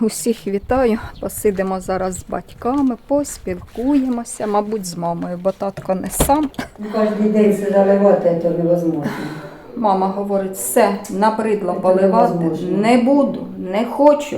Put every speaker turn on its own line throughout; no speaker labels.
Усіх вітаю. Посидимо зараз з батьками, поспілкуємося, мабуть, з мамою, бо татко не сам.
Кожен день це заливати, то невозможно.
Мама говорить, все, набридло поливати.
невозможно.
Не буду, не хочу,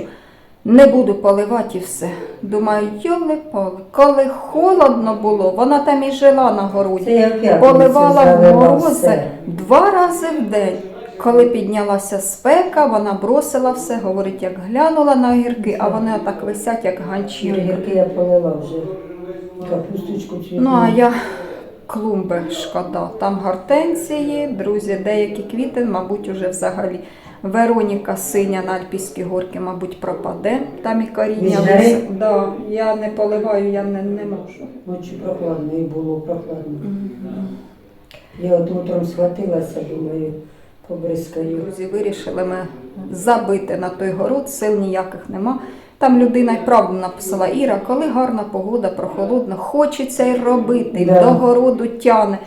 не буду поливати і все. Думаю, йоли пали коли холодно було, вона там і жила на городі.
Це я в
Поливала в морози два рази в день. Коли піднялася спека, вона бросила все, говорить, як глянула на огірки, а вони отак висять, як ганчірки.
Гірки я полила вже. Капусточку цвітну.
Ну, а я клумби шкода. Там гортензії, друзі, деякі квіти, мабуть, уже взагалі. Вероніка синя на Альпійські горки, мабуть, пропаде. Там і коріння. Вис- Да, я не поливаю, я не, не можу.
Ночі прохладно і було прохладно. Я от утром схватилася, думаю, побризкаю.
Друзі, вирішили ми забити на той город, сил ніяких нема. Там людина й правду написала Іра, коли гарна погода, прохолодно, хочеться й робити,
Да.
до городу тяне.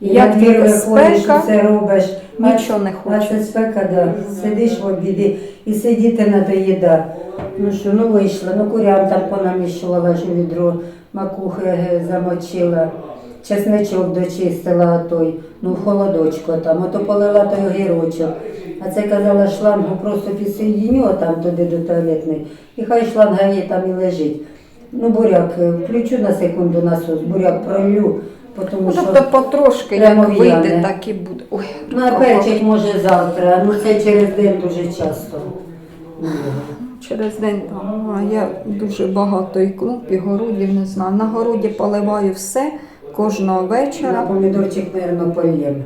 І
Як
на
тільки спека,
це робиш.
нічого не
це спека, да. Сидиш в обіді і сидіти надоїда. Ну що, ну вийшла, ну курям там понамішувала ж відро, макухи е, замочила, чесничок дочистила а той, ну в холодочку там, ото полила той огірочок. А це казала шлангу просто підсоєдіню там туди до туалетної, і хай шланга є там і лежить. Ну, буряк, е, включу на секунду насос, буряк пролю, тому
Ну,
що...
тобто потрошки,
прямо
як
в'яне.
вийде, так і буде. Ой,
Ну, а перчик може завтра, ну це через день дуже часто.
Через день там. А я дуже багато і клумб, і городів не знаю. На городі поливаю все кожного
На
вечора.
помідорчик, мабуть, польємо.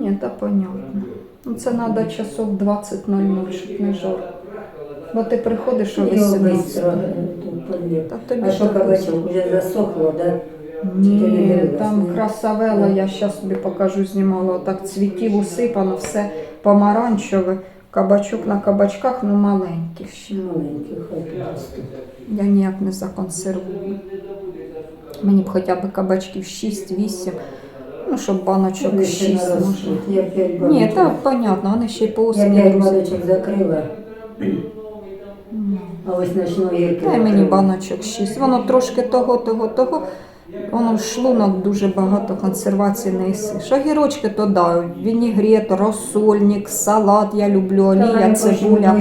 Ні, та понятно. Ну, це треба часов 20.00, щоб не жарко. Бо ти приходиш о 18.
быстро тут польємо.
Та тобі
А що
так
кабачок вже засохло, да? Ти не
Ні, там красавела, я зараз тобі покажу, знімала. Так цвітів усипано, все помаранчеве. Кабачок на кабачках, ну маленький ще.
Маленький, хай.
Я ніяк не законсервую. Мені б хоча б кабачків 6-8, ну, щоб баночок
Вони
6 може.
Я п'ять
Ні, так, понятно, вони ще й по
Я
осені.
п'ять
друзі.
баночок закрила. А ось ночної гірки.
Дай мені баночок 6. Воно трошки того, того, того. Воно в шлунок дуже багато консервації не їсиш. Огірочки то да, вінігрет, розсольник, салат я люблю, олія, цибуля,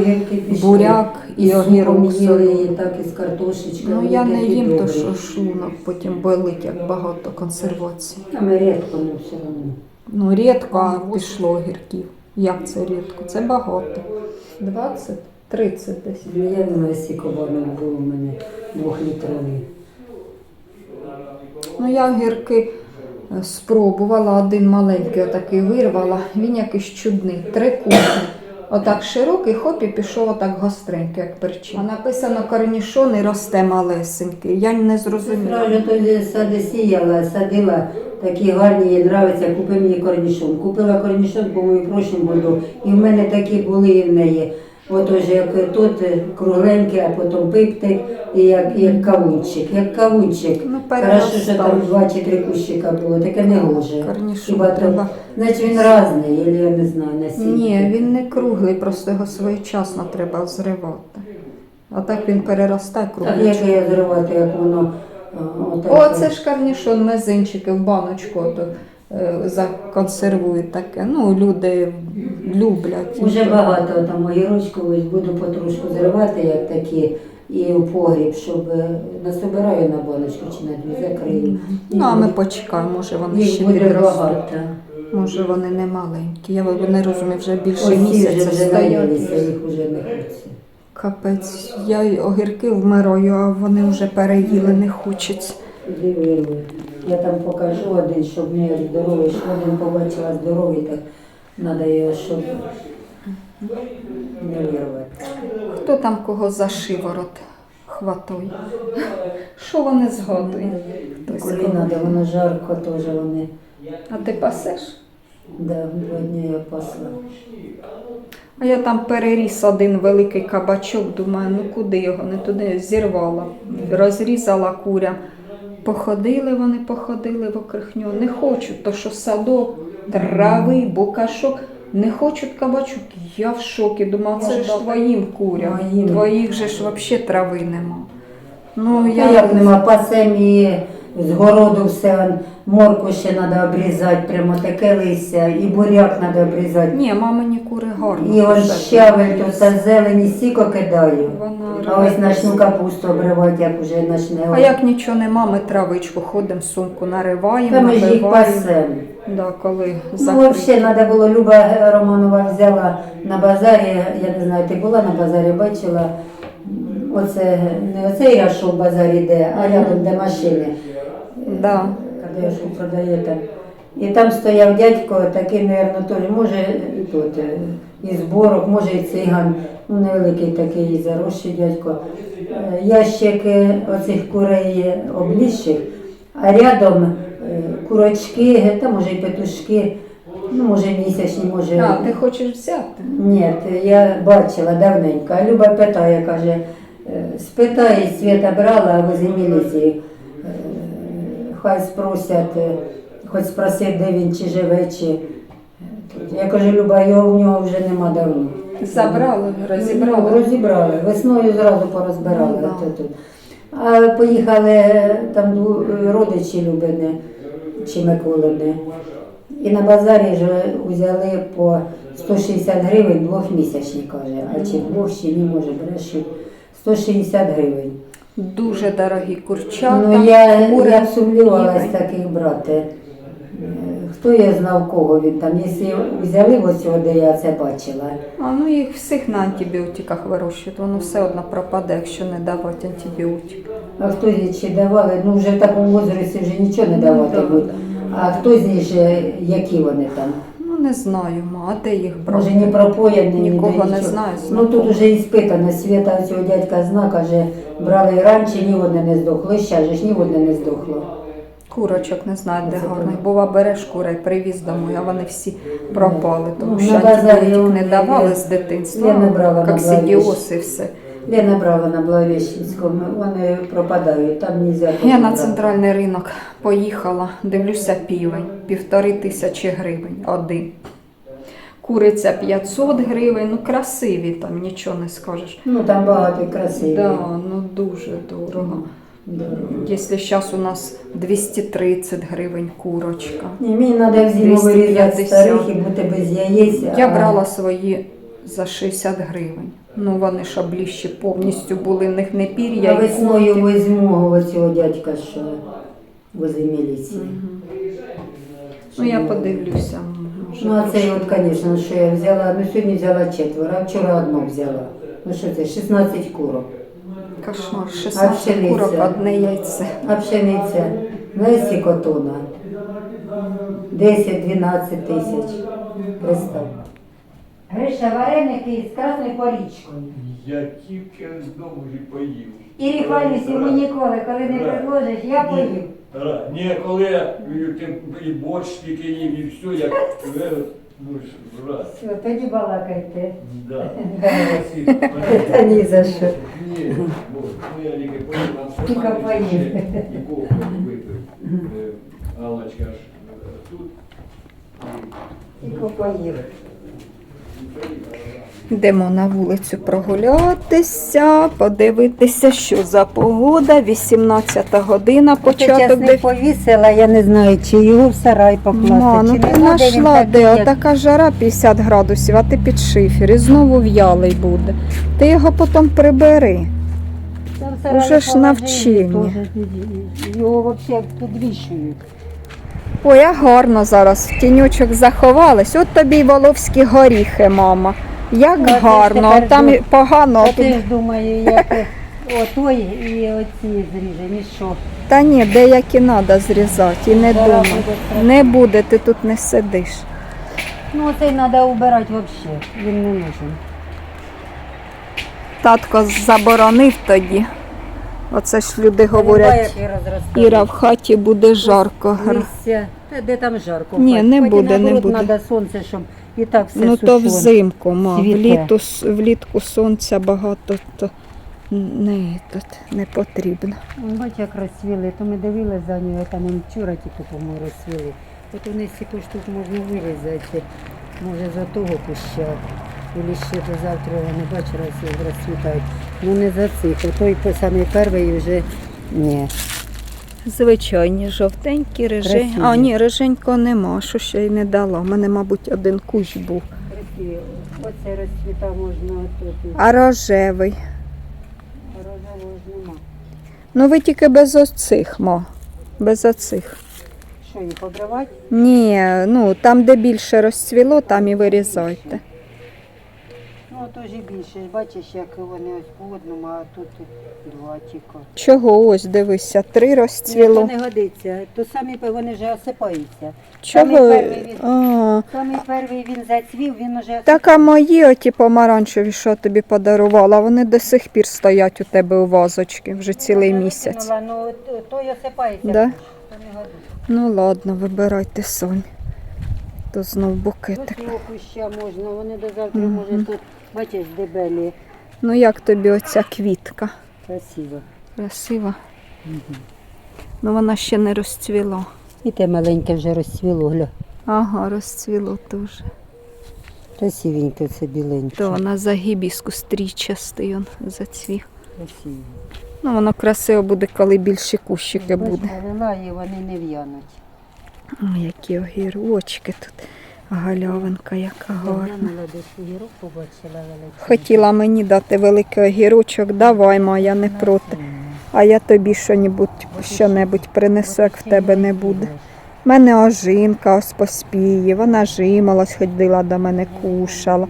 буряк і огірок.
їли, і так і з картошечкою.
Ну я не їм, то що шлунок потім болить, як багато консервації.
А ми рідко, ну все одно.
Ну, рідко а пішло огірків. Як це рідко? Це багато. 20, 30 десь.
Ну, Я не знаю, скільки банок було у мене двохлітровий.
Ну, я огірки е, спробувала, один маленький отакий вирвала. Він якийсь чудний, трикутний. Отак широкий, хоп, і пішов отак гостренький, як перчин. А написано корнішон і росте малесенький. Я не зрозуміла.
Справді тоді сади сіяла, садила, такі гарні, їй нравиться, купи мені корнішон. Купила корнішон, по-моєму, прошлому году, і в мене такі були і в неї. Отож, як тут е, кругленький, а потім пиптик, і як, як кавунчик, як кавунчик.
Ну,
Хорошо, що там
переростав.
два чи три кущика було, таке не гоже.
Корнішон
Хіба
треба.
значить він різний, або я не знаю, насіння.
Ні, він не круглий, просто його своєчасно треба зривати. А так він переростає
Так, як
круглий.
я зривати, як воно а, отак.
О, це ж корнішон, мезинчики в баночку то, е, законсервують таке. Ну, люди люблять.
Уже багато там огірочку ось буду потрошку зривати, як такі, і у погріб, щоб е, насобираю на баночку чи на дві закрию.
Ну, а ми почекаємо, може вони
Їх
ще
буде
підростуть.
багато.
Може вони не маленькі. Я не розумію, вже більше
Ось ці вже
місяця
вже
стоять.
наїлися, їх вже не хочеться.
Капець, я й огірки вмираю, а вони вже переїли, не хочуть.
Дивили. Я там покажу один, щоб не здоровий, що один побачила здоровий, так треба його, щоб не.
Хто там кого за шиворот хватує? Що вони згадують?
Коли треба, воно жарко теж вони.
А ти пасеш?
Да, два дні я пасла.
А я там переріс один великий кабачок, думаю, ну куди його, не туди зірвала, розрізала курям. Походили вони, походили в окрихню. Не хочу, то що садок, трави, букашок. Не хочуть кабачок. Я в шокі. Думала, це ж твоїм курям.
Моїм.
Твоїх же ж взагалі трави нема. Ну,
Я
я
як нема пасемі, з городу все, морку ще треба обрізати, прямо таке листя, і буряк треба обрізати.
Ні, мамині кури гарно.
І ось
кусають.
щавель тут та зелені сіко кидаю.
Вона
А ось почну капусту обривати, як уже почне.
А як нічого нема, ми травичку ходимо, сумку нариваємо,
Та ми ж їх
набиваємо.
пасем.
Да, коли
Ну,
закриті.
взагалі, треба було, Люба Романова взяла на базарі, я не знаю, ти була на базарі, бачила, оце, не оцей ряшов базар іде, а рядом де машини.
Да.
Що продаєте. І там стояв дядько, такий, мабуть, теж, може, і тут, е, і зборок, може і циган, ну невеликий такий заросший дядько. Е, Ящики оцих курей обліжчих, а рядом е, курочки, та може і петушки, ну може місячні, може.
А, ти хочеш взяти?
Ні, я бачила давненько. А Люба питає, каже, е, спитай, Свята брала, а ви з міліції. Хай спросять, е, хоч спросить, де він чи живе, чи. е. Я кажу, Люба, його в нього вже нема давно.
Забрали,
Ну,
розібрали.
розібрали. Весною зразу порозбирали.
Ну, да.
тут. А поїхали е, там родичі Любини чи Миколини. І на базарі ж взяли по 160 гривень двохмісячні, каже. А чи двох, чи ні, може, брешуть. 160 гривень.
Дуже дорогі курчата.
Ну, я, я сумнівалась таких брати. Е, Хто я знав, кого він там. Якщо взяли ось де я це бачила.
А ну їх всіх на антибіотиках вирощують, воно все одно пропаде, якщо не давати антибіотик.
А хто зі чи давали, ну вже в такому возрасті вже нічого не даватимуть.
да,
А хто з них, які вони там?
Ну не знаю, ма, а де їх брати?
Може, не пропоєні, ні
Нікого не
нічого.
знаю,
Ну тут уже і спитано, Свята цього дядька зна, каже, брали і раніше, ні одне не здохло, і ще ж ні одне не здохло.
Курочок не знаю, де
Це
гарних. Бува, береш курей, привіз домой, а вони всі пропали, тому
Ну,
що
на базарі
антибіотик не
я-
давали з дитинства.
я не брала на
Коксидіоз і все.
Лена брала на Благовіщенському, вони пропадають, там нельзя.
Я на центральний ринок поїхала, дивлюся півень, півтори тисячі гривень один. Куриця 500 гривень, ну красиві там, нічого не скажеш.
Ну там багато красиві.
Да, ну дуже дорого. Якщо зараз у нас 230 гривень курочка.
Ні, мені треба в зиму вирізати
250.
старих і бути без яєць.
Я
а-
брала свої за 60 гривень. Ну вони ж обліщі повністю були, в них не пір'я.
Я весною візьму оцього дядька, що возле міліції.
Ну я подивлюся. може,
Ну, а
трошки.
от, звісно, що я взяла, ну сьогодні взяла четверо, а вчора одну взяла. Ну що це, 16 курок.
Кошмар,
А
16
пшениця?
курок, одне яйце.
А пшениця, Лесі котона. 10-12 тисяч. Представ. Гриша, вареники з красною порічкою.
Я тільки знову ж поїв.
І ріхвалюсь йому ніколи, коли не предложиш, я поїм.
Ра- Ні, коли я і тим- і борщ тільки їв, і все, як е, ну ж раз.
Все, тоді балакайте.
Да. Спасибо.
Та ні за що.
Ні, бо, ну я тільки поїв, а
Тільки
сама
поїв.
ще і кофе випив. Е, Аллочка ж е, тут.
Тільки поїв.
Йдемо на вулицю прогулятися, подивитися, що за погода. 18 година, початок де.
повісила, я не знаю, чи його в сарай покласти,
Ма, ну
чи
ти
нема, де він
знайшла де,
як-
отака жара 50 градусів, а ти під шифер і знову в'ялий буде. Ти його потім прибери.
Там в сараї
Уже ж
положили,
навчені.
теж, Його взагалі підвішують.
Ой, а гарно зараз в тіньочок заховались. От тобі й воловські горіхи, мама. Як
ж
гарно,
тепер
а там
ду-
і погано.
А ти ж думаю, як отой і оці зріжемо, і що?
Та ні, деякі треба зрізати і не
Зараз
думай.
буде страшно.
Не буде, ти тут не сидиш.
Ну оцей треба убирати взагалі, він не нужен.
Татко заборонив тоді. Оце ж люди говорять, Іра, в хаті буде жарко.
Листя, та де там жарко.
Ні, не буде, не буде.
Треба сонце, щоб і так все
Ну то взимку, ма. Вліту, влітку сонця багато, то не, тут не потрібно.
Вон, Бач, як розцвіли, то ми дивилися за нього, там он вчора тільки, по-моєму, розцвіли. От вони стільки штук можна вирізати. Може за того куща. Или ще до завтра я не раз їх розцвітають. Ну не за цих. Отой по- самий перший вже ні.
Звичайні, жовтенькі, рижі. А, ні, риженько нема, що ще й не дала. У мене, мабуть, один кущ був.
Красиві. Оце розцвіта можна тут.
А рожевий.
Розового ж нема.
Ну ви тільки без оцих, мо. Без оцих.
Що, її побривати?
Ні, ну там, де більше розцвіло, там і вирізайте.
Ну, і більше. Бачиш, як вони ось по одному, а тут два тільки.
Чого ось дивися, три
Ні,
розцвіло.
не годиться. То самі пе- вони вже осипаються.
Чого?
самий перший він.
А,
перший він зацвів, він уже
так а мої оті помаранчеві, що тобі подарувала, вони до сих пір стоять у тебе у вазочці вже цілий місяць.
Ну, то- той осипається.
Да?
То не годиться.
Ну ладно, вибирайте сонь. То знов букетик.
Тут його куща можна, вони до завтра, може, тут, бачиш, дебелі.
Ну як тобі оця квітка?
Красиво.
Красива. Ну вона ще не розцвіла.
І те маленьке вже розцвіло, гля.
Ага, розцвіло дуже.
Красивеньке це біленьке.
То вона за гібіску стрічастий он зацвів.
Красиво.
Ну воно красиво буде, коли більші кущики буде.
Налила і вони не в'януть.
О, які огірочки тут. Галявинка, яка гарна. Хотіла мені дати великий огірочок, давай, моя не проти. А я тобі що-небудь, принесу, як в тебе не буде. У мене ожинка ось поспіє, вона жималась, ходила до мене, кушала.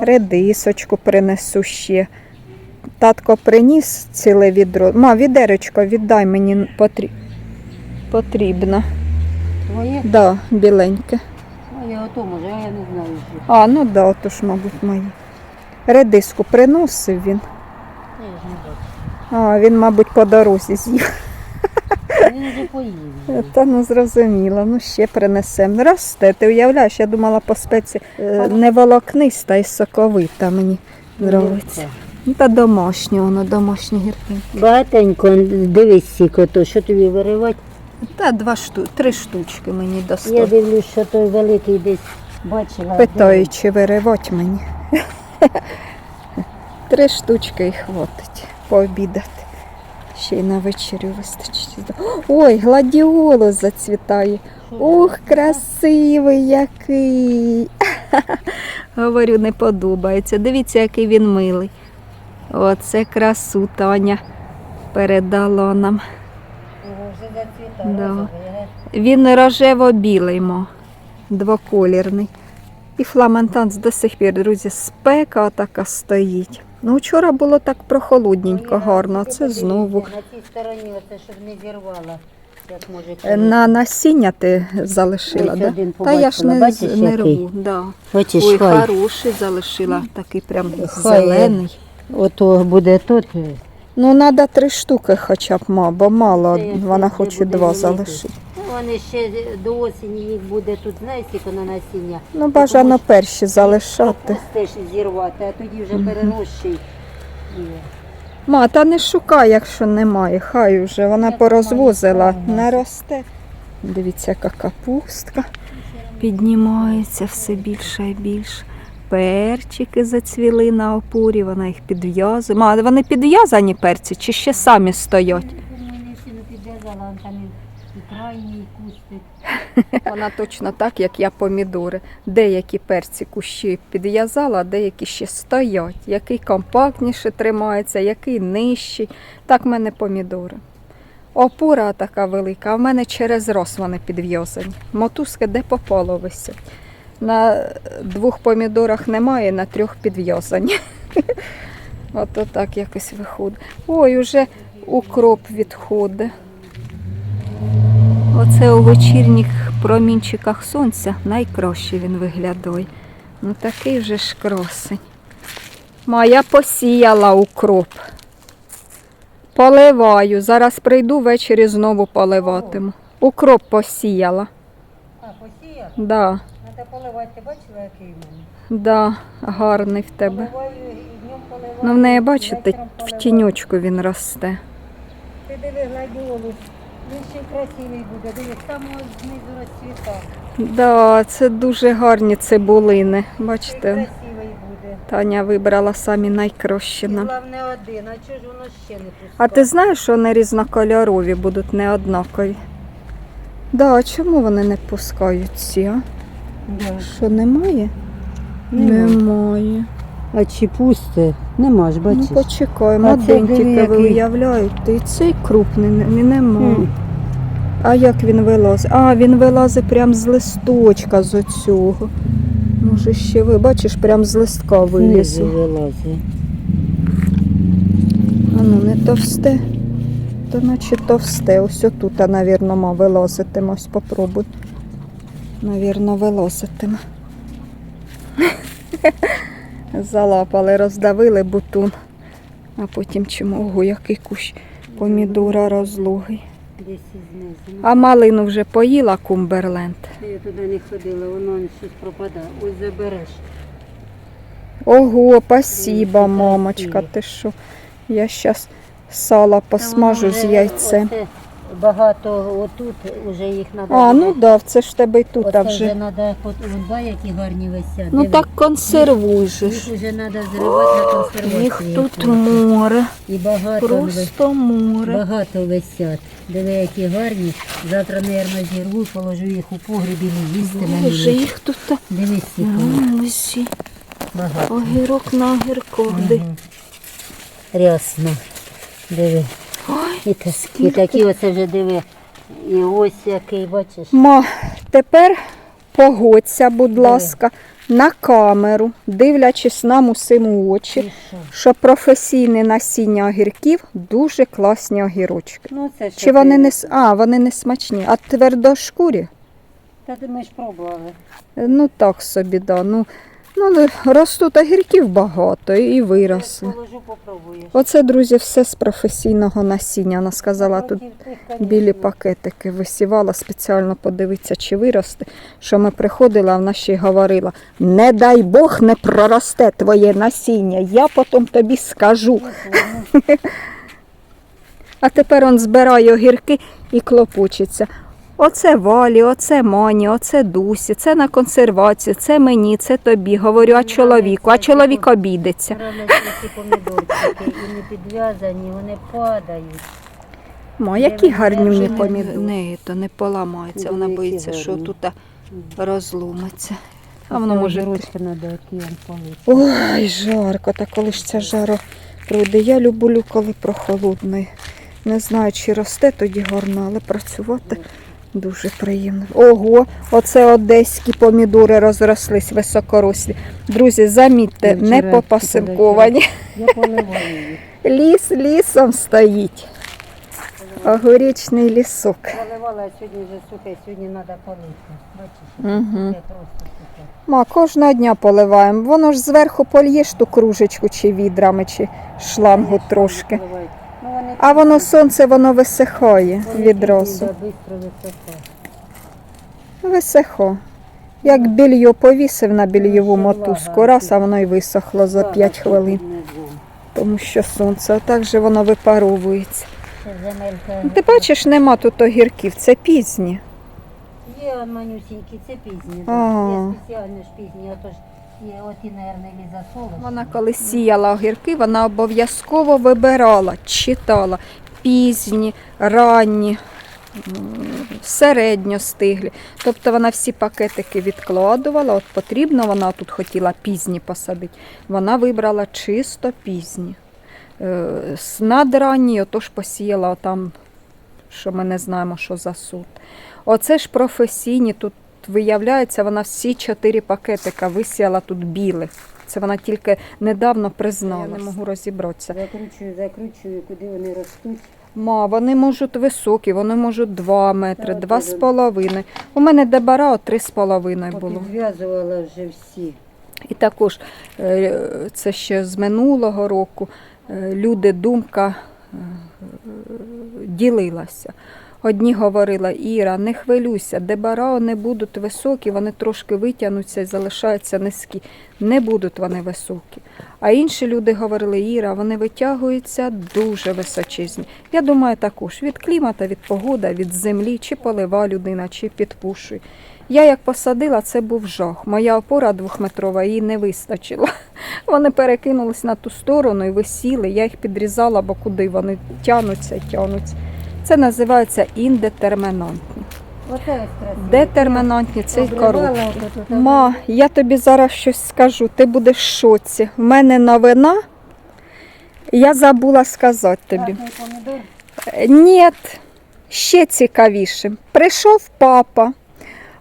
Редисочку принесу ще. Татко приніс ціле відро. Ма, відеречко, віддай мені потрібно.
Твоє?
Да, біленьке.
Ну, я може, а я не знаю. що.
А, ну да, отож, мабуть, мої. Редиску приносив він.
Я ж не бачу.
А, він, мабуть, по дорозі з'їв.
Він вже поїв.
Та ну зрозуміло, ну ще принесемо. Росте, ти уявляєш, я думала по спеці е, не волокниста і соковита мені подобається. Ну, та домашнє, воно домашні гірки.
Багатенько, дивись сіко, то що тобі виривати?
Та два шту, три штучки мені
Я
достатньо.
дивлюсь, що той великий десь бачила.
Питаю, чи виривать мені. Три штучки і хватить пообідати. Ще й на вечерю вистачить. Ой, гладіолус зацвітає. Ух, красивий який. Говорю, не подобається. Дивіться, який він милий. Оце красу Таня передала нам. Да. Він рожево-білий, мо, двоколірний. І фламантанс до сих пір, друзі, спека така стоїть. Ну, вчора було так прохолодненько, гарно, а це знову.
На цій стороні, оце, щоб не зірвала. Як може
Е. На насіння ти залишила,
Ось
да?
один
Та я ж
побачила,
не,
бачиш,
не
який?
рву. Да.
Бачиш,
Ой,
хай.
хороший залишила, такий прям
Хай.
зелений.
Ото буде тут.
Ну, треба три штуки хоча б, ма, бо мало,
Це як
вона хоче
буде
два залишити.
Ну, вони ще до осені їх буде тут, знаєш, яке на насіння.
Ну, бажано перші залишати.
Теж зірвати, а тоді вже перерощий.
Ма, та не шукай, якщо немає. Хай уже вона
Я
порозвозила, наросте. Дивіться, яка капустка піднімається все більше і більше. Перчики зацвіли на опорі, вона їх підв'язує. Ма, вони підв'язані перці чи ще самі стоять?
Мені ще не підв'язала, он там і, і крайній і кустик.
Вона точно так, як я помідори. Деякі перці кущі підв'язала, а деякі ще стоять. Який компактніше тримається, який нижчий. Так в мене помідори. Опора така велика, а в мене через роз вони підв'язані. Мотузки де попало висять. На двох помідорах немає, на трьох підв'язані. Ото так якось виходить. Ой, уже укроп відходить. Оце у вечірніх промінчиках сонця найкраще він виглядає. Ну такий вже ж красень. Моя посіяла укроп. Поливаю. Зараз прийду ввечері знову поливатиму. Укроп посіяла.
А, посіяв?
Да,
Треба поливати, ти бачила, який в мене?
да, гарний в тебе.
Поливаю і днем поливаю.
Ну в неї, бачите,
вечором
в
поливаю.
тіньочку він росте.
Ти диви гладіолус. Він ще й красивий буде. Дивись, там ось знизу розцвіта.
Да, це дуже гарні цибулини. Бачите,
Красивий буде.
Таня вибрала самі найкращі
І
нам.
головне один, а чого ж воно ще не пускає?
А ти знаєш, що вони різнокольорові будуть не однакові? Да, а чому вони не пускають ці, а?
Да.
Що немає?
Нема.
Немає.
А чи пусте? Нема ж,
Ну
бачиш.
почекаємо,
А це
один
диви,
тільки ви
який.
уявляєте. І цей крупний не, не- нема.
Хм.
А як він вилазить? А, він вилазить прям з листочка з оцього. Може ще ви бачиш, прям з листка виліз.
Знизу вилазить.
А ну не товсте. То наче товсте. Ось отут, а, навірно, ма вилазитиме. Ось попробуй. Навірно, вилазитиме. Залапали, роздавили бутун. А потім чому, ого, який кущ помідора
знизу.
А малину вже поїла Кумберленд.
Я туди не ходила, воно щось пропадає. Ось забереш.
Ого, спасибо,
Дуже
мамочка, ти що? Я щас сала посмажу з яйцем.
Багато отут уже їх треба.
А, ну да, це ж в тебе й тут
Оце
вже.
вже треба, от два які гарні висять.
Ну
Диви.
так консервуй же
Їх
ж.
вже треба зривати на консервацію.
Їх тут море,
І багато,
просто море.
багато висять. Диви, які гарні. Завтра, мабуть, зірву, положу їх у погрібі, не їсти
Боже,
ніч.
їх тут та-
Дивись, скільки
Ну, усі.
багато.
Огірок на огірках.
Мгм. Рясно. Диви.
Ой,
І, та- і такі оце вже диви. І ось який, бачиш.
Ма, тепер погодься, будь ласка, на камеру, дивлячись нам усім у очі,
що?
що професійне насіння огірків дуже класні огірочки.
Ну, це що
Чи вони
ти-
не с- а, вони не смачні, а твердошкурі?
Та ти ми ж пробували.
Ну так собі, да. Ну, ну ростуть огірків багато і виросли.
Положу, попробуєш.
Оце, друзі, все з професійного насіння. Вона сказала, тут білі пакетики висівала спеціально подивитися, чи виросте. Що ми приходили, а вона ще й говорила: не дай Бог не проросте твоє насіння, я потім тобі скажу. А тепер он збирає огірки і клопочеться. Оце валі, оце мані, оце дусі, це на консервацію, це мені, це тобі. Говорю, а чоловіку, а чоловік обідеться.
Нравляться ці помідорчики, і не підв'язані, вони падають.
Ма, які гарні мені помідори. Не, то не поламається, вона
які
боїться, що
гарні.
тут розломиться. А воно може.
Ручка треба, він.
Ой, жарко, та коли ж ця жара пройде. Я люблю, коли прохолодно. Не знаю, чи росте тоді гарно, але працювати дуже приємно. Ого, оце одеські помідори розрослись високорослі. Друзі, замітьте, не попасинковані.
Їх.
Ліс лісом стоїть. Огорічний лісок.
Поливала, а сьогодні вже сухе, сьогодні треба полити. Сухе.
Ма, кожного дня поливаємо. Воно ж зверху польєш ту кружечку чи відрами, чи шлангу трошки. А воно сонце, воно висихає
Бистро висохає.
Висихо. Як більйо повісив на більйову мотузку, раз, а воно й висохло за 5 хвилин, тому що сонце, а так же воно випаровується. Ти бачиш, нема тут огірків, це пізні.
Є манюсінькі, це пізні. Є спеціально ж пізні, а то ж є оті, мабуть, Ліза Солош.
Вона коли сіяла огірки, вона обов'язково вибирала, читала пізні, ранні, середньостиглі. Тобто вона всі пакетики відкладувала. От потрібно, вона тут хотіла пізні посадити. Вона вибрала чисто пізні. Е, Надранні, отож посіяла там, що ми не знаємо, що за сорт. Оце ж професійні, тут виявляється, вона всі чотири пакетика висіяла тут білих. Це вона тільки недавно призналась. Я не можу розібратися.
Закручую, закручую, куди вони ростуть.
Ма, вони можуть високі, вони можуть 2 метри, два з половиною. У мене дебара от три з половиною було.
Підв'язувала вже всі.
І також е, це ще з минулого року е, люди, думка е, ділилася. Одні говорила, Іра, не хвилюйся, дебарао не будуть високі, вони трошки витягнуться і залишаються низькі. Не будуть вони високі. А інші люди говорили, Іра, вони витягуються дуже височезні. Я думаю, також від клімата, від погоди, від землі, чи полива людина, чи підпушує. Я як посадила, це був жах. Моя опора двохметрова їй не вистачило. Вони перекинулись на ту сторону і висіли. Я їх підрізала, бо куди вони тянуться, тянуться. Це називається індетермінантні. Детермінантні це й
Обривала
короткі.
отут, отут.
Ма, я тобі зараз щось скажу, ти будеш в шоці. В мене новина. Я забула сказати тобі. Е, Ні, ще цікавіше. Прийшов папа,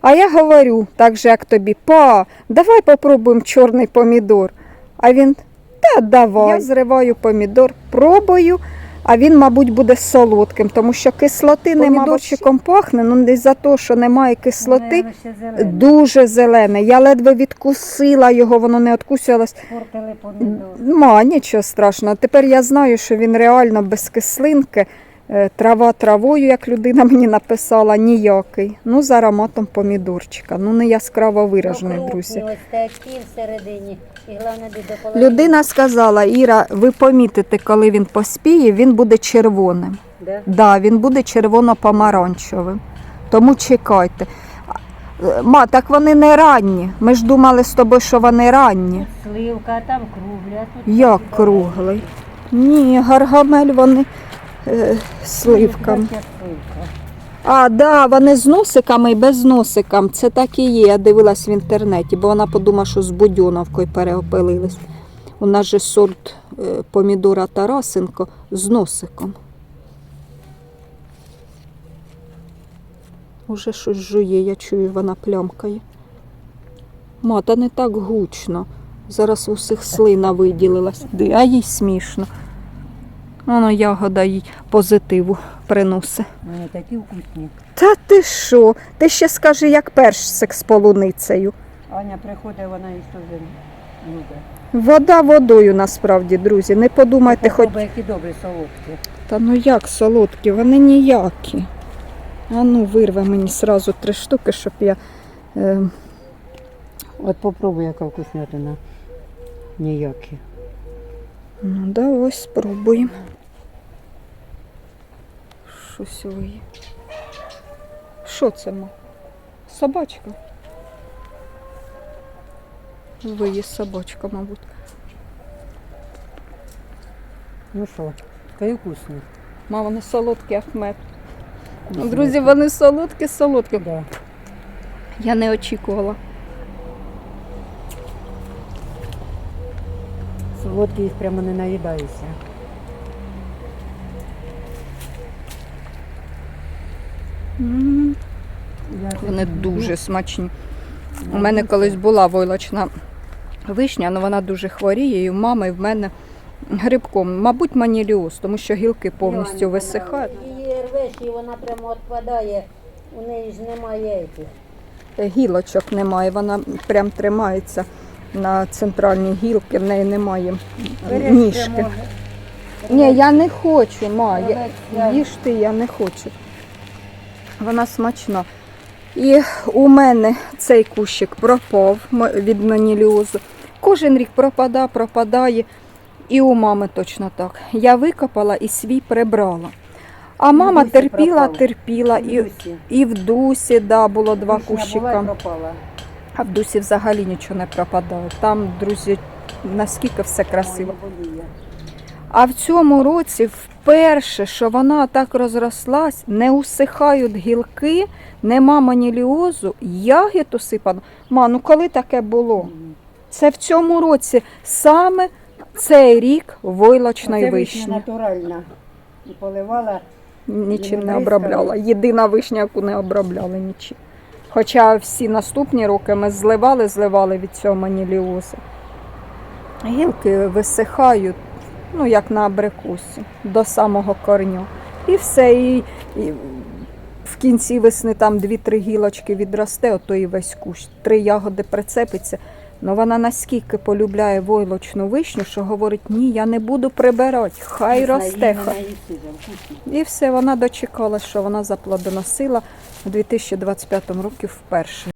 а я говорю, так же як тобі, па, давай попробуємо чорний помідор. А він, та давай. Я зриваю помідор, пробую, а він, мабуть, буде солодким, тому що кислоти нема. Помідорчиком пахне, ну не за те, що немає кислоти.
Ще зелене.
Дуже зелене. Я ледве відкусила його, воно не відкусилось.
Портили помідор.
Ма, нічого страшного. Тепер я знаю, що він реально без кислинки. Е, Трава травою, як людина мені написала, ніякий. Ну, з ароматом помідорчика. Ну, не яскраво виражений, друзі.
Всередині. І головне.
Людина сказала, Іра, ви помітите, коли він поспіє, він буде червоним.
Да?
Да, він буде червоно-помаранчевим. Тому чекайте. Е, Ма, так вони не ранні. Ми ж думали з тобою, що вони ранні.
Сливка, а там тут
Як круглий? Ні, гаргамель вони е, сливками. А, да, вони з носиками і без носикам. Це так і є. Я дивилась в інтернеті, бо вона подумала, що з будьоновкою переопилились. У нас же сорт е, помідора Тарасенко з носиком. Уже щось жує, я чую, вона плямкає. Ма, та не так гучно. Зараз у всіх слина виділилась. А їй смішно. Воно ягода їй позитиву приносить.
Вони такі вкусні.
Та ти що? Ти ще скажи, як персик з полуницею.
Аня приходить, вона їх теж любить.
Вода водою насправді, друзі. Не подумайте, хоч.
Які добрі солодкі.
Та ну як солодкі, вони ніякі. А ну вирве мені сразу три штуки, щоб я. Е,
От попробуй, яка вкуснятина. Ніякі.
ну, да, ось спробуємо. Щось ви. Що це ма? Собачка. Виє собачка, мабуть.
Ну що, такі вкусні.
Ма, вони солодкі, Ахмед. Друзі, вони солодкі, солодкі.
Да.
Я не очікувала.
Солодкі їх прямо не наїдаюся.
Вони дуже смачні. У мене колись була войлочна вишня, але вона дуже хворіє, і у мами і в мене грибком. Мабуть, маніліоз, тому що гілки повністю висихають.
Її рвеш і вона прямо відпадає. У неї ж немає цих.
Е, Гілочок немає, вона прям тримається на центральній гілці, в неї немає ніжки. Ні, я не хочу, ма. Їж ти, я не хочу. Вона смачна. І у мене цей кущик пропав від маніліозу. Кожен рік пропадає, пропадає. І у мами точно так. Я викопала і свій прибрала. А мама
Дусі
терпіла,
пропав.
терпіла. І, і в дусі да, було два
Вишня
кущика. А в дусі взагалі нічого не пропадає. Там, друзі, наскільки все красиво. А в цьому році вперше, що вона так розрослась, не усихають гілки, нема маніліозу, ягід усипано. Ма, ну коли таке було? Це в цьому році саме цей рік войлочної вишні.
натуральна. І поливала.
Нічим
не
не обробляла. Єдина вишня, яку не обробляли нічим. Хоча всі наступні роки ми зливали, зливали від цього маніліозу. Гілки висихають, ну як на абрикосі, до самого корню. І все. І, і в кінці весни там дві-три гілочки відросте, ото і весь кущ. Три ягоди прицепиться, Ну вона наскільки полюбляє войлочну вишню, що говорить, ні, я не буду прибирати, хай росте. хай». І все, вона дочекалась, що вона заплодоносила у 2025 році вперше.